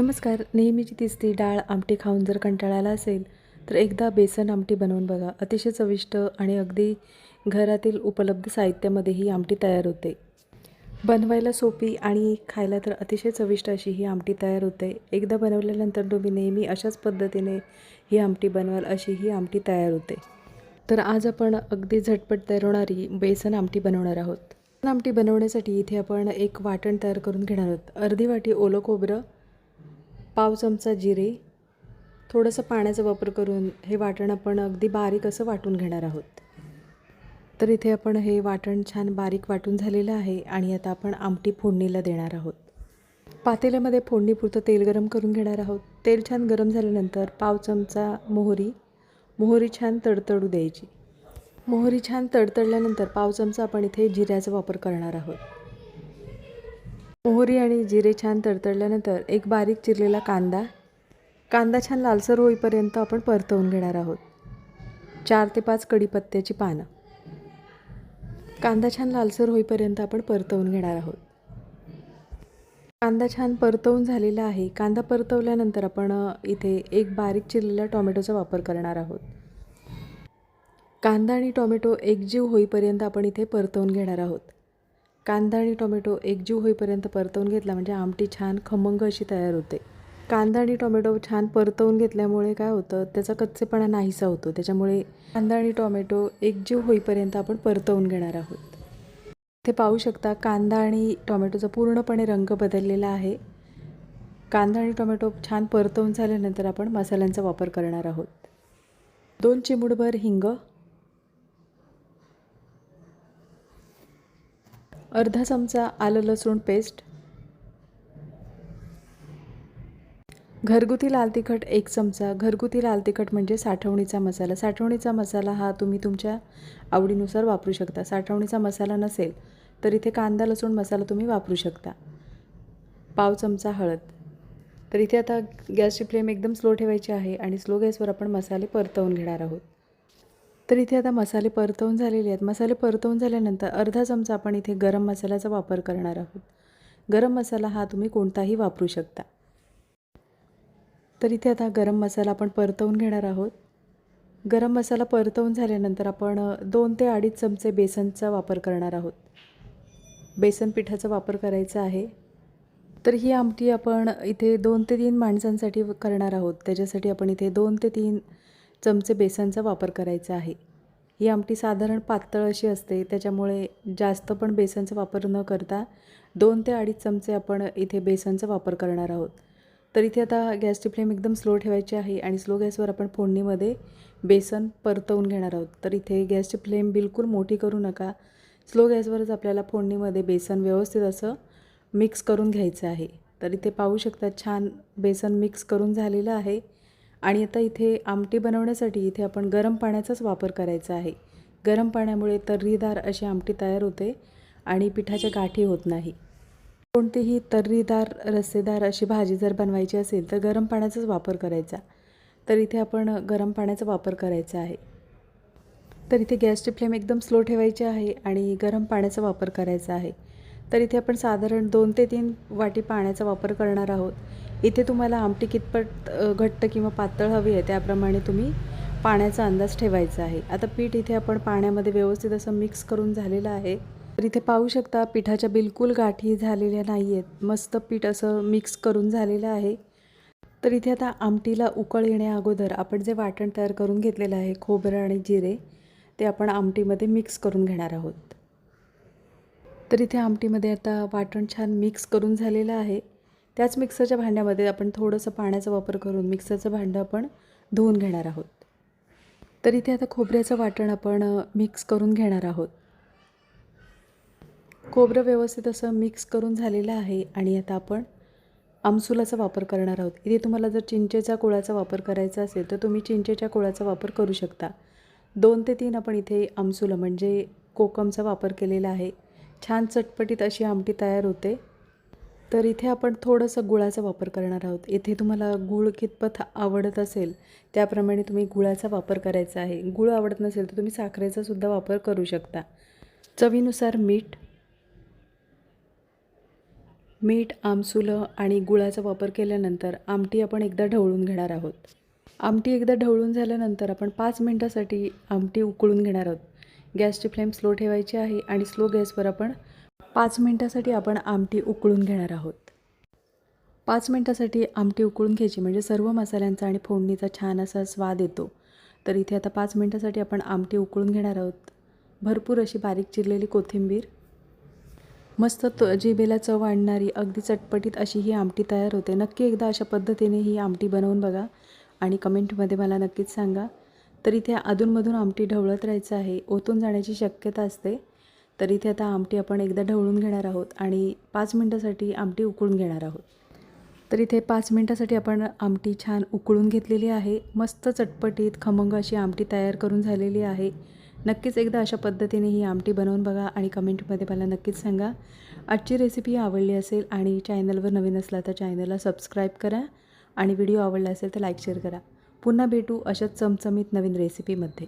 नमस्कार. नेहमीची तिसरी डाळ आमटी खाऊन जर कंटाळाला असेल तर एकदा बेसन आमटी बनवून बघा. अतिशय चविष्ट आणि अगदी घरातील उपलब्ध साहित्यामध्ये ही आमटी तयार होते. बनवायला सोपी आणि खायला तर अतिशय चविष्ट अशी ही आमटी तयार होते. एकदा बनवल्यानंतर तुम्ही नेहमी अशाच पद्धतीने ही आमटी बनवाल अशी ही आमटी तयार होते. तर आज आपण अगदी झटपट तयार होणारी बेसन आमटी बनवणार आहोत. आमटी बनवण्यासाठी इथे आपण एक वाटण तयार करून घेणार आहोत. अर्धी वाटी ओलं खोबरं पाव चमचा जिरे थोडंसं पाण्याचा वापर करून हे वाटण आपण अगदी बारीक असं वाटून घेणार आहोत. तर इथे आपण हे वाटण छान बारीक वाटून झालेलं आहे आणि आता आपण आमटी फोडणीला देणार आहोत. पातेल्यामध्ये फोडणीपुरतं तेल गरम करून घेणार आहोत. तेल छान गरम झाल्यानंतर पाव चमचा मोहरी मोहरी छान तडतडू द्यायची. मोहरी छान तडतडल्यानंतर पाव चमचा आपण इथे जिऱ्याचा वापर करणार आहोत. मोहरी आणि जिरे छान तडतडल्यानंतर एक बारीक चिरलेला कांदा. कांदा छान लालसर होईपर्यंत आपण परतवून घेणार आहोत. चार ते पाच कढीपत्त्याची पानं. कांदा छान लालसर होईपर्यंत आपण परतवून घेणार आहोत. कांदा छान परतवून झालेला आहे. कांदा परतवल्यानंतर आपण इथे एक बारीक चिरलेल्या टोमॅटोचा वापर करणार आहोत. कांदा आणि टोमॅटो एकजीव होईपर्यंत आपण इथे परतवून घेणार आहोत. कांदा आणि टोमॅटो एकजीव होईपर्यंत परतवून घेतला म्हणजे आमटी छान खमंग अशी तयार होते. कांदा आणि टोमॅटो छान परतवून घेतल्यामुळे काय होतं त्याचा कच्चेपणा नाहीसा होतो. त्याच्यामुळे कांदा आणि टोमॅटो एकजीव होईपर्यंत आपण परतवून घेणार आहोत. ते पाहू शकता कांदा आणि टोमॅटोचा पूर्णपणे रंग बदललेला आहे. कांदा आणि टोमॅटो छान परतवून झाल्यानंतर आपण मसाल्यांचा वापर करणार आहोत. दोन चिमुडभर हिंग अर्धा चमचा आलं लसूण पेस्ट. घरगुती लाल तिखट एक चमचा. घरगुती लाल तिखट म्हणजे साठवणीचा मसाला. साठवणीचा मसाला हा तुम्ही तुमच्या आवडीनुसार वापरू शकता. साठवणीचा मसाला नसेल तर इथे कांदा लसूण मसाला तुम्ही वापरू शकता. पाव चमचा हळद. तर इथे आता गॅसची फ्लेम एकदम स्लो ठेवायची आहे आणि स्लो गॅसवर आपण मसाले परतवून घेणार आहोत. तर इथे आता मसाले परतवून झालेले आहेत. मसाले परतवून झाल्यानंतर अर्धा चमचा आपण इथे गरम मसाल्याचा वापर करणार आहोत. गरम मसाला हा तुम्ही कोणताही वापरू शकता. तर इथे आता गरम मसाला आपण परतवून घेणार आहोत. गरम मसाला परतवून झाल्यानंतर आपण दोन ते अडीच चमचे बेसनचा वापर करणार आहोत. बेसन पिठाचा वापर करायचा आहे. तर ही आमटी आपण इथे दोन ते तीन माणसांसाठी करणार आहोत. त्याच्यासाठी आपण इथे दोन ते तीन चमचे बेसनचा वापर करायचा आहे. ही आमटी साधारण पातळ अशी असते त्याच्यामुळे जास्त पण बेसनचा वापर न करता दोन ते अडीच चमचे आपण इथे बेसनचा वापर करणार आहोत. तर इथे आता गॅसची फ्लेम एकदम स्लो ठेवायची आहे आणि स्लो गॅसवर आपण फोडणीमध्ये बेसन परतवून घेणार आहोत. तर इथे गॅसची फ्लेम बिलकुल मोठी करू नका. स्लो गॅसवरच आपल्याला फोडणीमध्ये बेसन व्यवस्थित असं मिक्स करून घ्यायचं आहे. तर इथे पाहू शकता छान बेसन मिक्स करून झालेलं आहे. आणि आता इथे आमटी बनवण्यासाठी इथे आपण गरम पाण्याचाच वापर करायचा आहे. गरम पाण्यामुळे तर्रीदार अशी आमटी तयार होते आणि पिठाच्या गाठी होत नाही. कोणतीही तर्रीदार रस्सेदार अशी भाजी जर बनवायची असेल तर गरम पाण्याचाच वापर करायचा. तर इथे आपण गरम पाण्याचा वापर करायचा आहे. तर इथे गॅसची फ्लेम एकदम स्लो ठेवायची आहे आणि गरम पाण्याचा वापर करायचा आहे. तर इथे आपण साधारण दोन ते तीन वाटी पाण्याचा वापर करणार आहोत. इथे तुम्हाला आमटी कितपत घट्ट किंवा पातळ हवी आहे त्याप्रमाणे तुम्ही पाण्याचा अंदाज ठेवायचा आहे. आता पीठ इथे आपण पाण्यामध्ये व्यवस्थित असं मिक्स करून झालेलं आहे. तर इथे पाहू शकता पिठाच्या बिलकुल गाठी झालेल्या नाही आहेत मस्त पीठ असं मिक्स करून झालेलं आहे. तर इथे आता आमटीला उकळ येण्या अगोदर आपण जे वाटण तयार करून घेतलेलं आहे खोबरं आणि जिरे ते आपण आमटीमध्ये मिक्स करून घेणार आहोत. तर इथे आमटीमध्ये आता वाटण छान मिक्स करून झालेलं आहे. त्याच मिक्सरच्या भांड्यामध्ये आपण थोडंसं पाण्याचा वापर करून मिक्सरचं भांडं आपण धुवून घेणार आहोत. तर इथे आता खोबऱ्याचं वाटण आपण मिक्स करून घेणार आहोत. खोबरं व्यवस्थित असं मिक्स करून झालेलं आहे आणि आता आपण आमसुलाचा वापर करणार आहोत. इथे तुम्हाला जर चिंचेच्या कुळाचा वापर करायचा असेल तर तुम्ही चिंचेच्या कुळाचा वापर करू शकता. दोन ते तीन आपण इथे आमसुलं म्हणजे कोकमचा वापर केलेला आहे. छान चटपटीत अशी आमटी तयार होते. तर इथे आपण थोडंसं गुळाचा वापर करणार आहोत. इथे तुम्हाला गूळ कितपत आवडत असेल त्याप्रमाणे तुम्ही गुळाचा वापर करायचा आहे. गुळ आवडत नसेल तर तुम्ही साखरेचा सुद्धा वापर करू शकता. चवीनुसार मीठ मीठ आमसुलं आणि गुळाचा वापर केल्यानंतर आमटी आपण एकदा ढवळून घेणार आहोत. आमटी एकदा ढवळून झाल्यानंतर आपण पाच मिनटासाठी आमटी उकळून घेणार आहोत. गॅसची फ्लेम स्लो ठेवायची आहे आणि स्लो गॅसवर आपण पाच मिनटासाठी आपण आमटी उकळून घेणार आहोत. पाच मिनटासाठी आमटी उकळून घ्यायची म्हणजे सर्व मसाल्यांचा आणि फोडणीचा छान असा स्वाद येतो. तर इथे आता पाच मिनटासाठी आपण आमटी उकळून घेणार आहोत. भरपूर अशी बारीक चिरलेली कोथिंबीर. मस्त तो जिभेला चव आणणारी अगदी चटपटीत अशी ही आमटी तयार होते. नक्की एकदा अशा पद्धतीने ही आमटी बनवून बघा आणि कमेंटमध्ये मला नक्कीच सांगा. तर इथे अधूनमधून आमटी ढवळत राहायचं आहे. ओतून जाण्याची शक्यता असते. तर इथे आता आमटी आपण एकदा ढवळून घेणार आहोत आणि पाच मिनटासाठी आमटी उकळून घेणार आहोत. तर इथे पाच मिनटासाठी आपण आमटी छान उकळून घेतलेली आहे. मस्त चटपटीत खमंग अशी आमटी तयार करून झालेली आहे. नक्कीच एकदा अशा पद्धतीने ही आमटी बनवून बघा आणि कमेंटमध्ये मला नक्कीच सांगा. आजची रेसिपी आवडली असेल आणि चॅनलवर नवीन असला तर चॅनलला सबस्क्राईब करा आणि व्हिडिओ आवडला असेल तर लाईक शेअर करा. पुन्हा भेटू अशाच चमचमीत नवीन रेसिपीमध्ये